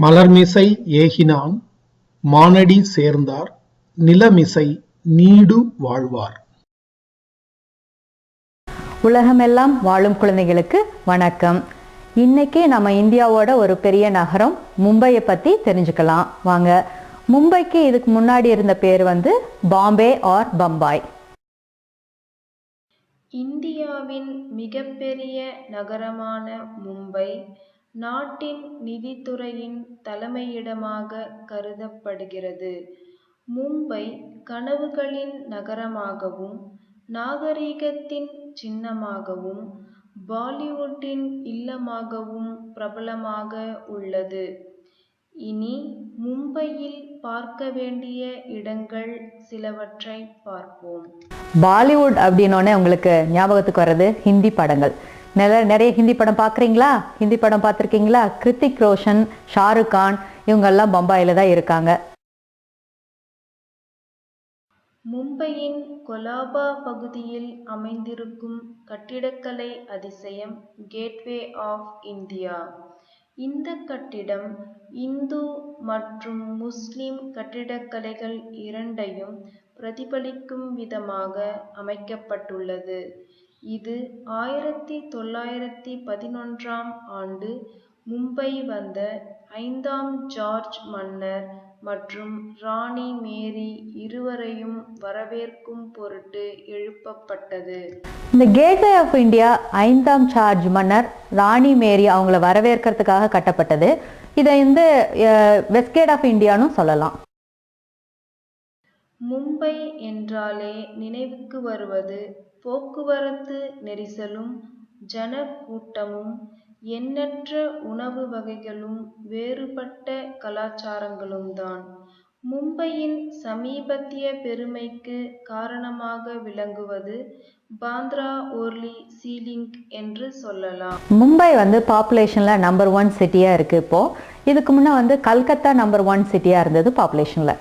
மலர்மிசை ஏகினான் மானடி சேர்ந்தார் நிலமிசை நீடு வாழ்வார். உலகமெல்லாம் வாழும் குழந்தைகளுக்கு வணக்கம். இன்னைக்கு நம்ம இந்தியாவோட ஒரு பெரிய நகரம் மும்பையை பத்தி தெரிஞ்சுக்கலாம். வாங்க மும்பைக்கு இதுக்கு முன்னாடி இருந்த பேர் வந்து பாம்பே ஆர் பம்பாய். இந்தியாவின் மிகப்பெரிய நகரமான மும்பை நாட்டின் நிதித்துறையின் தலைமையிடமாக கருதப்படுகிறது. மும்பை கனவுகளின் நகரமாகவும் நாகரிகத்தின் சின்னமாகவும் பாலிவுட்டின் இல்லமாகவும் பிரபலமாக உள்ளது. இனி மும்பையில் பார்க்க வேண்டிய இடங்கள் சிலவற்றை பார்ப்போம். பாலிவுட் அப்படின்னோடனே உங்களுக்கு ஞாபகத்துக்கு வர்றது ஹிந்தி படங்கள். நிறைய நிறைய ஹிந்தி படம் பார்க்குறீங்களா? ஹிந்தி படம் பார்த்துருக்கீங்களா? கிருத்திக் ரோஷன் ஷாருக் கான் இவங்கெல்லாம் பம்பாயில் தான் இருக்காங்க. மும்பையின் கொலாபா பகுதியில் அமைந்திருக்கும் கட்டிடக்கலை அதிசயம் கேட்வே ஆஃப் இந்தியா இந்த கட்டிடம் இந்து மற்றும் முஸ்லிம் கட்டிடக்கலைகள் இரண்டையும் பிரதிபலிக்கும் விதமாக அமைக்கப்பட்டுள்ளது. இது ஆயிரத்தி தொள்ளாயிரத்தி பதினொன்றாம் ஆண்டு மும்பை வந்த ஐந்தாம் ஜார்ஜ் மன்னர் மற்றும் ராணி மேரி இருவரையும் வரவேற்கும் பொருட்டு எழுப்பப்பட்டது. இந்த கேட்வே ஆஃப் இந்தியா ஐந்தாம் சார்ஜ் மன்னர் ராணி மேரி அவங்கள வரவேற்கிறதுக்காக கட்டப்பட்டது. இதை வந்து வெஸ்கேட் ஆஃப் இந்தியான்னு சொல்லலாம். மும்பை என்றாலே நினைவுக்கு வருவது போக்குவரத்து நெரிசலும் ஜனக்கூட்டமும் எண்ணற்ற உணவு வகைகளும் வேறுபட்ட கலாச்சாரங்களும் தான் மும்பையின் சமீபத்திய பெருமைக்கு காரணமாக விளங்குவது பாந்த்ரா ஓர்லி சீலிங் என்று சொல்லலாம். மும்பை வந்து பாப்புலேஷனில் நம்பர் ஒன் சிட்டியாக இருக்குது இப்போது இதுக்கு முன்னே வந்து கல்கத்தா நம்பர் ஒன் சிட்டியாக இருந்தது பாப்புலேஷனில்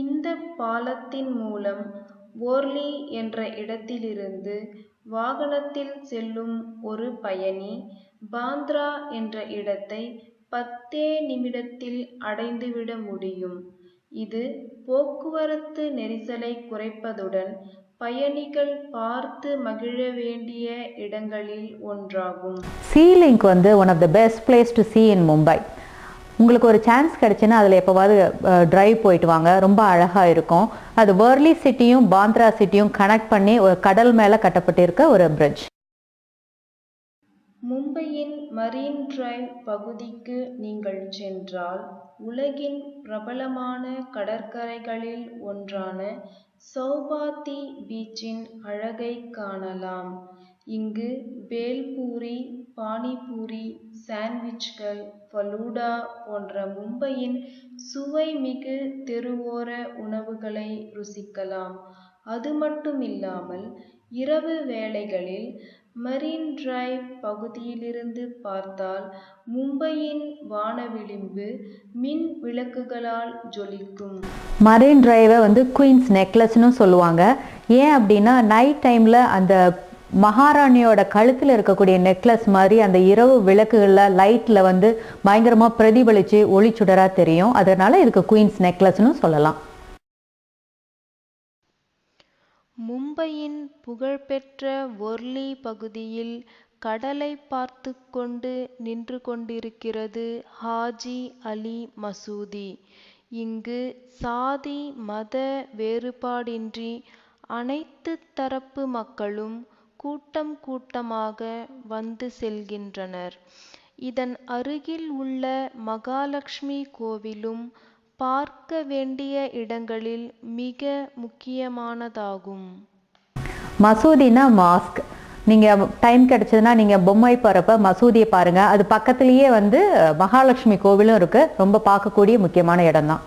இந்த பாலத்தின் மூலம் ஓர்லி என்ற இடத்திலிருந்து வாகனத்தில் செல்லும் ஒரு பயணி பாந்த்ரா என்ற இடத்தை பத்தே நிமிடத்தில் அடைந்துவிட முடியும். இது போக்குவரத்து நெரிசலை குறைப்பதுடன் பயணிகள் பார்த்து மகிழ வேண்டிய இடங்களில் ஒன்றாகும். சீலிங்க் வந்து one of the best place to see in Mumbai உங்களுக்கு ஒரு சான்ஸ் கிடைச்சுன்னா அதில் எப்போவாவது ட்ரைவ் போயிட்டு வாங்க. ரொம்ப அழகாக இருக்கும். அது வேர்லி சிட்டியும் பாந்த்ரா சிட்டியும் கனெக்ட் பண்ணி ஒரு கடல் மேலே கட்டப்பட்டிருக்க ஒரு பிரிட்ஜ் மும்பையின் மரீன் டிரைவ் பகுதிக்கு நீங்கள் சென்றால் உலகின் பிரபலமான கடற்கரைகளில் ஒன்றான சௌபாத்தி பீச்சின் அழகை காணலாம். இங்கு பேல்பூரி பானிபூரி சாண்ட்விச்கள் ஃபலூடா போன்ற மும்பையின் சுவைமிகு தெருவோர உணவுகளை ருசிக்கலாம். அது மட்டுமில்லாமல் இரவு வேளைகளில் மரீன் டிரைவ் பகுதியிலிருந்து பார்த்தால் மும்பையின் வானவிளிம்பு மின் விளக்குகளால் ஜொலிக்கும். மரீன் டிரைவை வந்து குயின்ஸ் நெக்லஸ்னு சொல்லுவாங்க. ஏன் அப்படின்னா நைட் டைமில் அந்த மகாராணியோட கழுத்தில் இருக்கக்கூடிய நெக்லஸ் மாதிரி அந்த இரவு விளக்குகளில் லைட்டில் வந்து பயங்கரமாக பிரதிபலித்து ஒளிச்சுடராக தெரியும். அதனால இதுக்கு குயின்ஸ் நெக்லஸ்னு சொல்லலாம். மும்பையின் புகழ்பெற்ற ஒர்லி பகுதியில் கடலை பார்த்து கொண்டு நின்று கொண்டிருக்கிறது ஹாஜி அலி மசூதி. இங்கு சாதி மத வேறுபாடின்றி அனைத்து தரப்பு மக்களும் கூட்டம் கூட்டமாக வந்து செல்கின்றனர். இதன் அருகில் உள்ள மகாலட்சுமி கோவிலும் பார்க்க வேண்டிய இடங்களில் மிக முக்கியமானதாகும். மசூதினா மாஸ்க். நீங்கள் டைம் கிடைச்சதுன்னா நீங்கள் பொம்மை போகிறப்ப மசூதியை பாருங்கள் அது பக்கத்துலேயே வந்து மகாலட்சுமி கோவிலும் இருக்குது ரொம்ப பார்க்கக்கூடிய முக்கியமான இடம்தான்.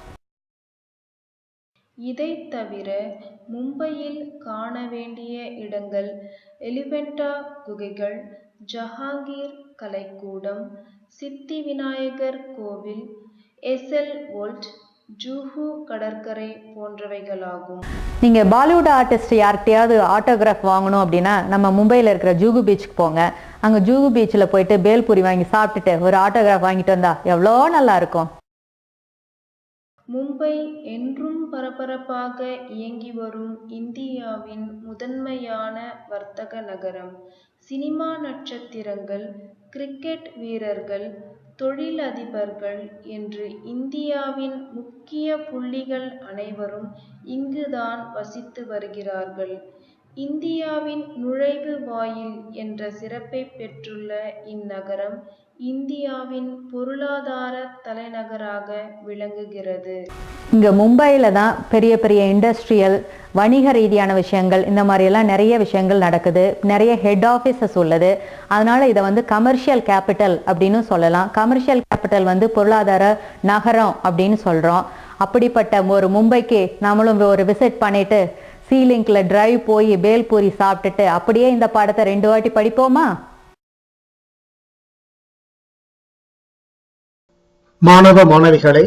இதை தவிர மும்பையில் காண வேண்டிய இடங்கள் எலிபெண்டா குகைகள் ஜஹாங்கீர் கலைக்கூடம் சித்தி விநாயகர் கோவில் எஸ்எல் வோல்ட் ஜூஹு கடற்கரை போன்றவைகளாகும். நீங்கள் பாலிவுட் ஆர்டிஸ்ட் யார்கிட்டயாவது ஆட்டோகிராஃப் வாங்கணும் அப்படின்னா நம்ம மும்பையில் இருக்கிற ஜூகு பீச்சுக்கு போங்க. அங்கே ஜூகு பீச்சில் போயிட்டு பேல்பூரி வாங்கி சாப்பிட்டுட்டு ஒரு ஆட்டோகிராஃப் வாங்கிட்டு வந்தா எவ்வளோ நல்லா இருக்கும். மும்பை என்றும் பரபரப்பாக இயங்கி வரும் இந்தியாவின் முதன்மையான வர்த்தக நகரம். சினிமா நட்சத்திரங்கள் கிரிக்கெட் வீரர்கள் தொழிலதிபர்கள் என்று இந்தியாவின் முக்கிய புள்ளிகள் அனைவரும் இங்குதான் வசித்து வருகிறார்கள். இந்தியாவின் நுழைவு வாயில் என்ற சிறப்பை பெற்றுள்ள இந்நகரம் இந்தியாவின் பொருளாதார தலைநகராக விளங்குகிறது. இங்கே மும்பையில் தான் பெரிய பெரிய இண்டஸ்ட்ரியல் வணிக ரீதியான விஷயங்கள் இந்த மாதிரியெல்லாம் நிறைய விஷயங்கள் நடக்குது. நிறைய ஹெட் ஆஃபீஸஸ் உள்ளது. அதனால் இதை வந்து கமர்ஷியல் கேபிட்டல் அப்படின்னு சொல்லலாம். கமர்ஷியல் கேபிட்டல் வந்து பொருளாதார நகரம் அப்படின்னு சொல்கிறோம் அப்படிப்பட்ட ஒரு மும்பைக்கு நம்மளும் ஒரு விசிட் பண்ணிட்டு சீலிங்கில் டிரைவ் போய் பேல்பூரி சாப்பிட்டுட்டு அப்படியே இந்த பாடத்தை ரெண்டு வாட்டி படிப்போமா? மாணவ மாணவிகளே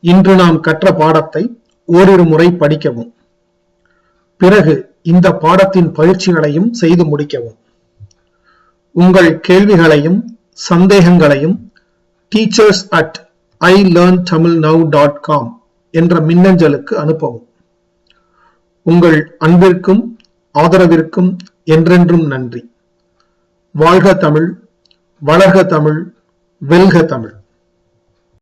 இன்று நாம் கற்ற பாடத்தை ஓரிரு முறை படிக்கவும். பிறகு இந்த பாடத்தின் பயிற்சிகளையும் செய்து முடிக்கவும். உங்கள் கேள்விகளையும் சந்தேகங்களையும் teachers at I learn Tamil now dot com என்ற மின்னஞ்சலுக்கு அனுப்பவும். உங்கள் அன்பிற்கும் ஆதரவிற்கும் என்றென்றும் நன்றி. வாழ்க தமிழ் வளர்க தமிழ் வெல்க தமிழ்